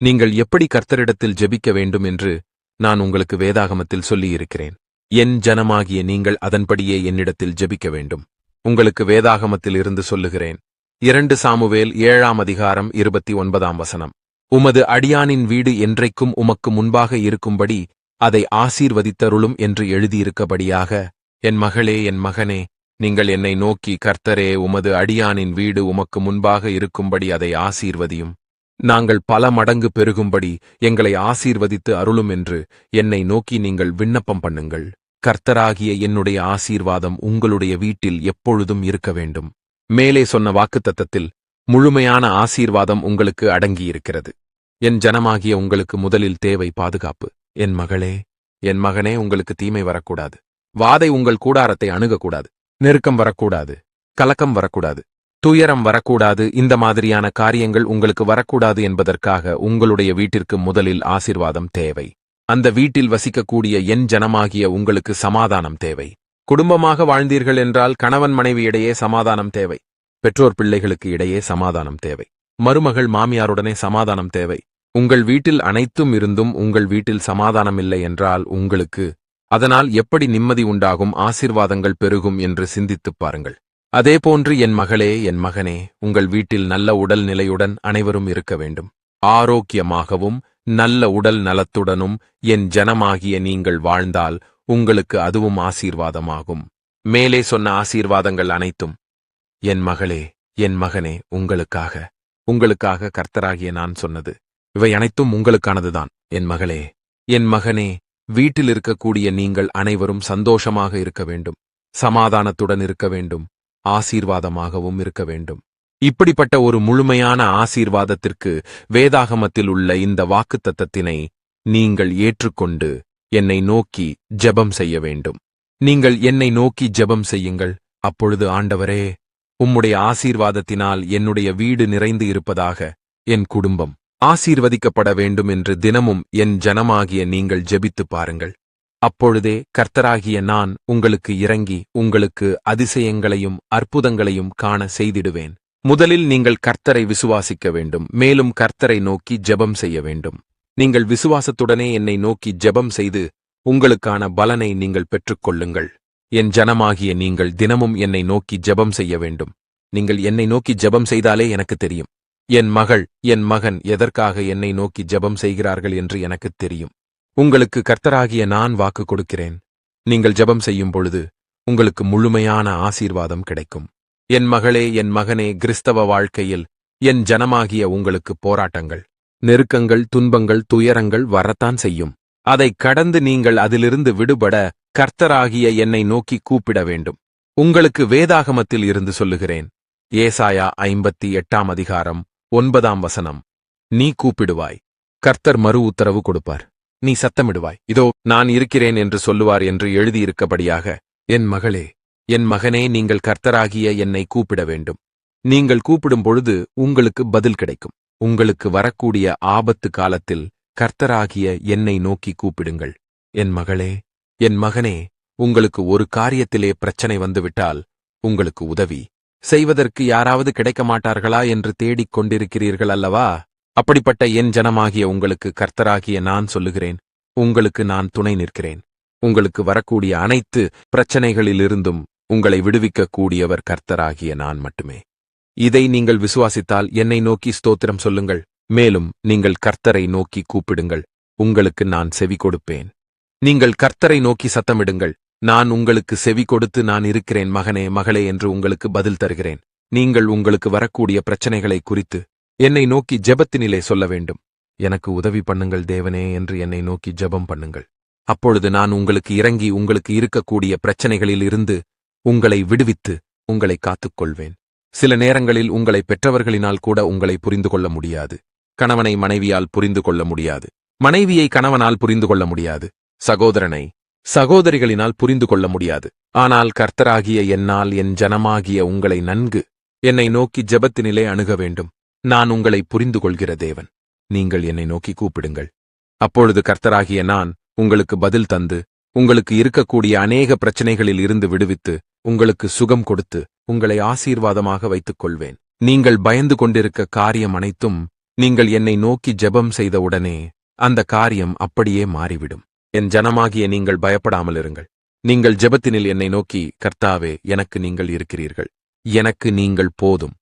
நீங்கள் எப்படி கர்த்தரிடத்தில் ஜெபிக்க வேண்டும் என்று நான் உங்களுக்கு வேதாகமத்தில் சொல்லியிருக்கிறேன். என் ஜனமாகிய நீங்கள் அதன்படியே என்னிடத்தில் ஜெபிக்க வேண்டும். உங்களுக்கு வேதாகமத்தில் இருந்து சொல்லுகிறேன். இரண்டு சாமுவேல் ஏழாம் அதிகாரம் இருபத்தி ஒன்பதாம் வசனம். உமது அடியானின் வீடு என்றைக்கும் உமக்கு முன்பாக இருக்கும்படி அதை ஆசீர்வதித்தருளும் என்று எழுதியிருக்கபடியாக என் மகளே என் மகனே நீங்கள் என்னை நோக்கி கர்த்தரே உமது அடியானின் வீடு உமக்கு முன்பாக இருக்கும்படி அதை ஆசீர்வதியும். நாங்கள் பல மடங்கு பெருகும்படி எங்களை ஆசீர்வதித்து அருளும் என்று என்னை நோக்கி நீங்கள் விண்ணப்பம் பண்ணுங்கள். கர்த்தராகிய என்னுடைய ஆசீர்வாதம் உங்களுடைய வீட்டில் எப்பொழுதும் இருக்க வேண்டும். மேலே சொன்ன வாக்குத்தத்தத்தில் முழுமையான ஆசீர்வாதம் உங்களுக்கு அடங்கியிருக்கிறது. என் ஜனமாகிய உங்களுக்கு முதலில் தேவை பாதுகாப்பு. என் மகளே என் மகனே உங்களுக்கு தீமை வரக்கூடாது. வாதை உங்கள் கூடாரத்தை அணுகக்கூடாது. நெருக்கம் வரக்கூடாது. கலக்கம் வரக்கூடாது. துயரம் வரக்கூடாது. இந்த மாதிரியான காரியங்கள் உங்களுக்கு வரக்கூடாது என்பதற்காக உங்களுடைய வீட்டிற்கு முதலில் ஆசிர்வாதம் தேவை. அந்த வீட்டில் வசிக்கக்கூடிய என் ஜனமாகிய உங்களுக்கு சமாதானம் தேவை. குடும்பமாக வாழ்ந்தீர்கள் என்றால் கணவன் மனைவி இடையே சமாதானம் தேவை. பெற்றோர் பிள்ளைகளுக்கு இடையே சமாதானம் தேவை. மருமகள் மாமியாருடனே சமாதானம் தேவை. உங்கள் வீட்டில் அனைத்தும் இருந்தும் உங்கள் வீட்டில் சமாதானம் இல்லை என்றால் உங்களுக்கு அதனால் எப்படி நிம்மதி உண்டாகும் ஆசிர்வாதங்கள் பெருகும் என்று சிந்தித்துப் பாருங்கள். அதேபோன்று என் மகளே என் மகனே உங்கள் வீட்டில் நல்ல உடல் நிலையுடன் அனைவரும் இருக்க வேண்டும். ஆரோக்கியமாகவும் நல்ல உடல் நலத்துடனும் என் ஜனமாகிய நீங்கள் வாழ்ந்தால் உங்களுக்கு அதுவும் ஆசீர்வாதமாகும். மேலே சொன்ன ஆசீர்வாதங்கள் அனைத்தும் என் மகளே என் மகனே உங்களுக்காக உங்களுக்காக கர்த்தராகிய நான் சொன்னது. இவை அனைத்தும் உங்களுக்கானதுதான். என் மகளே என் மகனே வீட்டில் இருக்கக்கூடிய நீங்கள் அனைவரும் சந்தோஷமாக இருக்க வேண்டும். சமாதானத்துடன் இருக்க வேண்டும். ஆசீர்வாதமாகவும் இருக்க வேண்டும். இப்படிப்பட்ட ஒரு முழுமையான ஆசீர்வாதத்திற்கு வேதாகமத்தில் உள்ள இந்த வாக்குத்தத்தத்தினை நீங்கள் ஏற்றுக்கொண்டு என்னை நோக்கி ஜெபம் செய்ய வேண்டும். நீங்கள் என்னை நோக்கி ஜெபம் செய்யுங்கள். அப்பொழுது ஆண்டவரே உம்முடைய ஆசீர்வாதத்தினால் என்னுடைய வீடு நிறைந்து இருப்பதாக என் குடும்பம். ஆசீர்வதிக்கப்பட வேண்டும் என்று தினமும் என் ஜனமாகிய நீங்கள் ஜெபித்துப் பாருங்கள். அப்பொழுதே கர்த்தராகிய நான் உங்களுக்கு இறங்கி உங்களுக்கு அதிசயங்களையும் அற்புதங்களையும் காண செய்திடுவேன். முதலில் நீங்கள் கர்த்தரை விசுவாசிக்க வேண்டும். மேலும் கர்த்தரை நோக்கி ஜெபம் செய்ய வேண்டும். நீங்கள் விசுவாசத்துடனே என்னை நோக்கி ஜெபம் செய்து உங்களுக்கான பலனை நீங்கள் பெற்றுக்கொள்ளுங்கள். என் ஜனமாகிய நீங்கள் தினமும் என்னை நோக்கி ஜெபம் செய்ய வேண்டும். நீங்கள் என்னை நோக்கி ஜெபம் செய்தாலே எனக்கு தெரியும். என் மகள் என் மகன் எதற்காக என்னை நோக்கி ஜெபம் செய்கிறார்கள் என்று எனக்குத் தெரியும். உங்களுக்கு கர்த்தராகிய நான் வாக்கு கொடுக்கிறேன். நீங்கள் ஜெபம் செய்யும் பொழுது உங்களுக்கு முழுமையான ஆசீர்வாதம் கிடைக்கும். என் மகளே என் மகனே கிறிஸ்தவ வாழ்க்கையில் என் ஜனமாகிய உங்களுக்கு போராட்டங்கள் நெருக்கங்கள் துன்பங்கள் துயரங்கள் வரத்தான் செய்யும். அதை கடந்து நீங்கள் அதிலிருந்து விடுபட கர்த்தராகிய என்னை நோக்கி கூப்பிட வேண்டும். உங்களுக்கு வேதாகமத்தில் இருந்து சொல்லுகிறேன். ஏசாயா ஐம்பத்தி எட்டாம் அதிகாரம் ஒன்பதாம் வசனம். நீ கூப்பிடுவாய். கர்த்தர் மறு உத்தரவு கொடுப்பார். நீ சத்தமிடுவாய். இதோ நான் இருக்கிறேன் என்று சொல்லுவார் என்று எழுதியிருக்கபடியாக என் மகளே என் மகனே நீங்கள் கர்த்தராகிய என்னை கூப்பிட வேண்டும். நீங்கள் கூப்பிடும் பொழுது உங்களுக்கு பதில் கிடைக்கும். உங்களுக்கு வரக்கூடிய ஆபத்து காலத்தில் கர்த்தராகிய என்னை நோக்கி கூப்பிடுங்கள். என் மகளே என் மகனே உங்களுக்கு ஒரு காரியத்திலே பிரச்சனை வந்துவிட்டால் உங்களுக்கு உதவி. செய்வதற்கு யாராவது கிடைக்க மாட்டார்களா என்று தேடிக் கொண்டிருக்கிறீர்கள் அல்லவா? அப்படிப்பட்ட என் ஜனமாகிய உங்களுக்கு கர்த்தராகிய நான் சொல்லுகிறேன். உங்களுக்கு நான் துணை நிற்கிறேன். உங்களுக்கு வரக்கூடிய அனைத்து பிரச்சனைகளிலிருந்தும் உங்களை விடுவிக்கக் கூடியவர் கர்த்தராகிய நான் மட்டுமே. இதை நீங்கள் விசுவாசித்தால் என்னை நோக்கி ஸ்தோத்திரம் சொல்லுங்கள். மேலும் நீங்கள் கர்த்தரை நோக்கி கூப்பிடுங்கள். உங்களுக்கு நான் செவி கொடுப்பேன். நீங்கள் கர்த்தரை நோக்கி சத்தமிடுங்கள். நான் உங்களுக்கு செவி கொடுத்து நான் இருக்கிறேன். மகனே மகளே என்று உங்களுக்கு பதில் தருகிறேன். நீங்கள் உங்களுக்கு வரக்கூடிய பிரச்சனைகளை குறித்து என்னை நோக்கி ஜெபத்தினிலே சொல்ல வேண்டும். எனக்கு உதவி பண்ணுங்கள் தேவனே என்று என்னை நோக்கி ஜெபம் பண்ணுங்கள். அப்பொழுது நான் உங்களுக்கு இறங்கி உங்களுக்கு இருக்கக்கூடிய பிரச்சனைகளில் இருந்து உங்களை விடுவித்து உங்களை காத்துக்கொள்வேன். சில நேரங்களில் உங்களை பெற்றவர்களினால் கூட உங்களை புரிந்து கொள்ள முடியாது. கணவனை மனைவியால் புரிந்து கொள்ள முடியாது. மனைவியை கணவனால் புரிந்து கொள்ள முடியாது. சகோதரனை சகோதரிகளினால் புரிந்து கொள்ள முடியாது. ஆனால் கர்த்தராகிய என்னால் என் ஜனமாகிய உங்களை நன்கு என்னை நோக்கி ஜபத்தினிலே அணுக வேண்டும். நான் உங்களை புரிந்து கொள்கிற தேவன். நீங்கள் என்னை நோக்கி கூப்பிடுங்கள். அப்பொழுது கர்த்தராகிய நான் உங்களுக்கு பதில் தந்து உங்களுக்கு இருக்கக்கூடிய அநேக பிரச்சனைகளில் இருந்து விடுவித்து உங்களுக்கு சுகம் கொடுத்து உங்களை ஆசீர்வாதமாக வைத்துக் கொள்வேன் நீங்கள் பயந்து கொண்டிருக்க காரியம் அனைத்தும் நீங்கள் என்னை நோக்கி ஜெபம் செய்தவுடனே அந்த காரியம் அப்படியே மாறிவிடும். என் ஜனமாகிய நீங்கள் பயப்படாமல் இருங்கள். நீங்கள் ஜெபத்தினில் என்னை நோக்கி கர்த்தாவே எனக்கு நீங்கள் இருக்கிறீர்கள். எனக்கு நீங்கள் போதும்.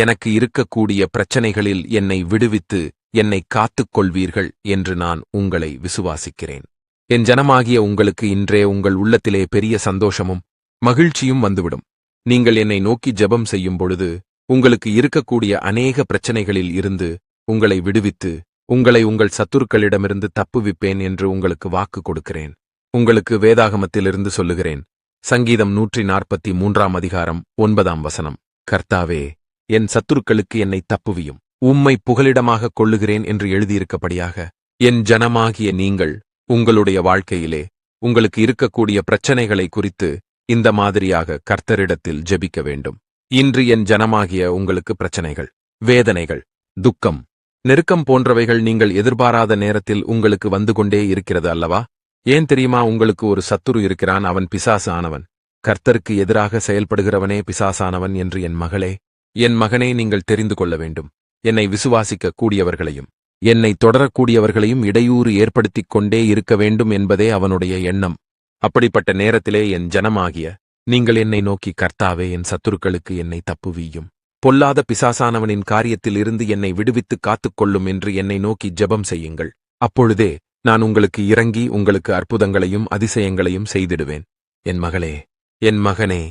எனக்கு இருக்கக்கூடிய பிரச்சனைகளில் என்னை விடுவித்து என்னை காத்துக் கொள்வீர்கள் என்று நான் உங்களை விசுவாசிக்கிறேன். என் ஜனமாகிய உங்களுக்கு இன்றே உங்கள் உள்ளத்திலே பெரிய சந்தோஷமும் மகிழ்ச்சியும் வந்துவிடும். நீங்கள் என்னை நோக்கி ஜெபம் செய்யும் பொழுது உங்களுக்கு இருக்கக்கூடிய அநேக பிரச்சனைகளில் இருந்து உங்களை விடுவித்து உங்களை உங்கள் சத்துருக்களிடமிருந்து தப்புவிப்பேன் என்று உங்களுக்கு வாக்கு கொடுக்கிறேன். உங்களுக்கு வேதாகமத்திலிருந்து சொல்லுகிறேன். சங்கீதம் நூற்றி நாற்பத்தி மூன்றாம் அதிகாரம் ஒன்பதாம் வசனம். கர்த்தாவே என் சத்துருக்களுக்கு என்னை தப்புவியும். உம்மை புகலிடமாகக் கொள்ளுகிறேன் என்று எழுதியிருக்கபடியாக என் ஜனமாகிய நீங்கள் உங்களுடைய வாழ்க்கையிலே உங்களுக்கு இருக்கக்கூடிய பிரச்சனைகளை குறித்து இந்த மாதிரியாக கர்த்தரிடத்தில் ஜெபிக்க வேண்டும். இன்று என் ஜனமாகிய உங்களுக்கு பிரச்சனைகள் வேதனைகள் துக்கம் நெருக்கம் போன்றவைகள் நீங்கள் எதிர்பாராத நேரத்தில் உங்களுக்கு வந்து கொண்டே இருக்கிறது அல்லவா? ஏன் தெரியுமா உங்களுக்கு ஒரு சத்துரு இருக்கிறான் அவன் பிசாசு ஆனவன். கர்த்தருக்கு எதிராக செயல்படுகிறவனே பிசாசானவன் என்று என் மகளே என் மகனே நீங்கள் தெரிந்து கொள்ள வேண்டும். என்னை விசுவாசிக்க கூடியவர்களையும் என்னை தொடரக்கூடியவர்களையும் இடையூறு ஏற்படுத்திக் கொண்டே இருக்க வேண்டும் என்பதே அவனுடைய எண்ணம். அப்படிப்பட்ட நேரத்திலே என் ஜனமாகிய நீங்கள் என்னை நோக்கி கர்த்தாவே என் சத்துருக்களுக்கு என்னை தப்புவியும். பொல்லாத பிசாசானவனின் காரியத்தில் இருந்து என்னை விடுவித்து காத்துக்கொள்ளும் என்று என்னை நோக்கி ஜெபம் செய்யுங்கள். அப்பொழுதே நான் உங்களுக்கு இறங்கி உங்களுக்கு அற்புதங்களையும் அதிசயங்களையும் செய்திடுவேன். என் மகளே என் மகனே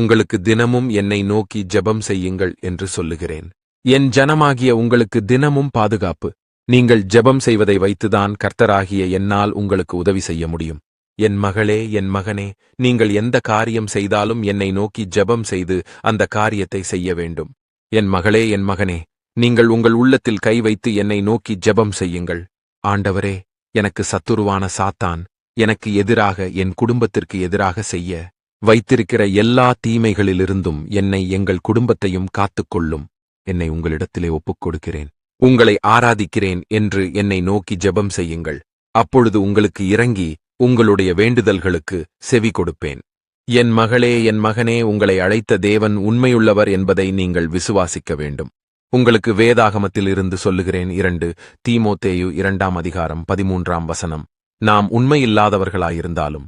உங்களுக்கு தினமும் என்னை நோக்கி ஜெபம் செய்யுங்கள் என்று சொல்லுகிறேன். என் ஜனமாகிய உங்களுக்கு தினமும் பாதுகாப்பு. நீங்கள் ஜெபம் செய்வதை வைத்துதான் கர்த்தராகிய என்னால் உங்களுக்கு உதவி செய்ய முடியும். என் மகளே என் மகனே நீங்கள் எந்த காரியம் செய்தாலும் என்னை நோக்கி ஜெபம் செய்து அந்த காரியத்தை செய்ய வேண்டும். என் மகளே என் மகனே நீங்கள் உங்கள் உள்ளத்தில் கை வைத்து என்னை நோக்கி ஜெபம் செய்யுங்கள். ஆண்டவரே எனக்கு சத்துருவான சாத்தான் எனக்கு எதிராக என் குடும்பத்திற்கு எதிராக செய்ய வைத்திருக்கிற எல்லா தீமைகளிலிருந்தும் என்னை எங்கள் குடும்பத்தையும் காத்துக்கொள்ளும். என்னை உங்களிடத்திலே ஒப்புக் கொடுக்கிறேன் உங்களை ஆராதிக்கிறேன் என்று என்னை நோக்கி ஜெபம் செய்யுங்கள். அப்பொழுது உங்களுக்கு இறங்கி உங்களுடைய வேண்டுதல்களுக்கு செவி கொடுப்பேன். என் மகளே என் மகனே உங்களை அழைத்த தேவன் உண்மையுள்ளவர் என்பதை நீங்கள் விசுவாசிக்க வேண்டும். உங்களுக்கு வேதாகமத்தில் இருந்து சொல்லுகிறேன் இரண்டு தீமோத்தேயு இரண்டாம் அதிகாரம் பதிமூன்றாம் வசனம். நாம் உண்மையில்லாதவர்களாயிருந்தாலும்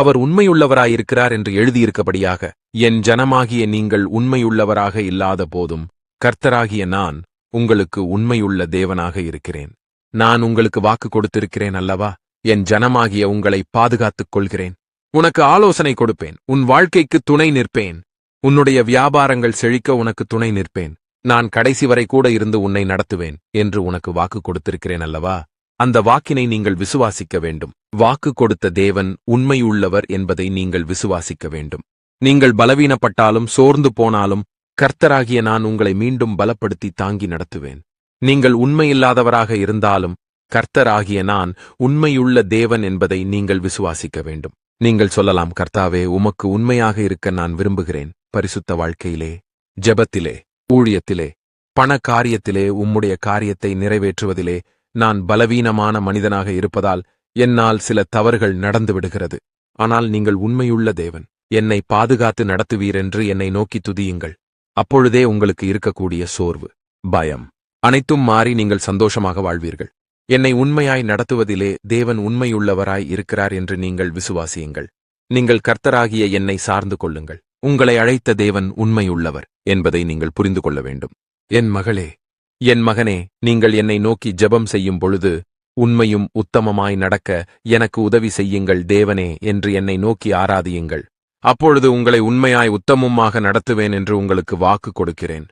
அவர் உண்மையுள்ளவராயிருக்கிறார் என்று எழுதியிருக்கபடியாக என் ஜனமாகிய நீங்கள் உண்மையுள்ளவராக இல்லாத போதும் கர்த்தராகிய நான் உங்களுக்கு உண்மையுள்ள தேவனாக இருக்கிறேன். நான் உங்களுக்கு வாக்கு கொடுத்திருக்கிறேன் அல்லவா? என் ஜனமாகிய உங்களை பாதுகாத்துக் கொள்கிறேன். உனக்கு ஆலோசனை கொடுப்பேன். உன் வாழ்க்கைக்கு துணை நிற்பேன். உன்னுடைய வியாபாரங்கள் செழிக்க உனக்கு துணை நிற்பேன். நான் கடைசி வரை கூட இருந்து உன்னை நடத்துவேன் என்று உனக்கு வாக்கு கொடுத்திருக்கிறேன் அல்லவா? அந்த வாக்கினை நீங்கள் விசுவாசிக்க வேண்டும். வாக்கு கொடுத்த தேவன் உண்மையுள்ளவர் என்பதை நீங்கள் விசுவாசிக்க வேண்டும். நீங்கள் பலவீனப்பட்டாலும் சோர்ந்து போனாலும் கர்த்தராகிய நான் உங்களை மீண்டும் பலப்படுத்தி தாங்கி நடத்துவேன். நீங்கள் உண்மையில்லாதவராக இருந்தாலும் கர்த்தராகிய நான் உண்மையுள்ள தேவன் என்பதை நீங்கள் விசுவாசிக்க வேண்டும். நீங்கள் சொல்லலாம் கர்த்தாவே உமக்கு உண்மையாக இருக்க நான் விரும்புகிறேன். பரிசுத்த வாழ்க்கையிலே ஜெபத்திலே ஊழியத்திலே பண காரியத்திலே உம்முடைய காரியத்தை நிறைவேற்றுவதிலே நான் பலவீனமான மனிதனாக இருப்பதால் என்னால் சில தவறுகள் நடந்து விடுகிறது. ஆனால் நீங்கள் உண்மையுள்ள தேவன். என்னை பாதுகாத்து நடத்துவீரென்று என்னை நோக்கி துதியுங்கள். அப்பொழுதே உங்களுக்கு இருக்கக்கூடிய சோர்வு பயம் அனைத்தும் மாறி நீங்கள் சந்தோஷமாக வாழ்வீர்கள். என்னை உண்மையாய் நடத்துவதிலே தேவன் உண்மையுள்ளவராய் இருக்கிறார் என்று நீங்கள் விசுவாசியுங்கள். நீங்கள் கர்த்தராகிய என்னை சார்ந்து கொள்ளுங்கள். உங்களை அழைத்த தேவன் உண்மையுள்ளவர் என்பதை நீங்கள் புரிந்து கொள்ள வேண்டும். என் மகளே என் மகனே நீங்கள் என்னை நோக்கி ஜெபம் செய்யும் பொழுது உண்மையும் உத்தமமாய் நடக்க எனக்கு உதவி செய்யுங்கள் தேவனே என்று என்னை நோக்கி ஆராதியுங்கள். அப்பொழுது உங்களை உண்மையாய் உத்தமமாக நடத்துவேன் என்று உங்களுக்கு வாக்கு கொடுக்கிறேன்.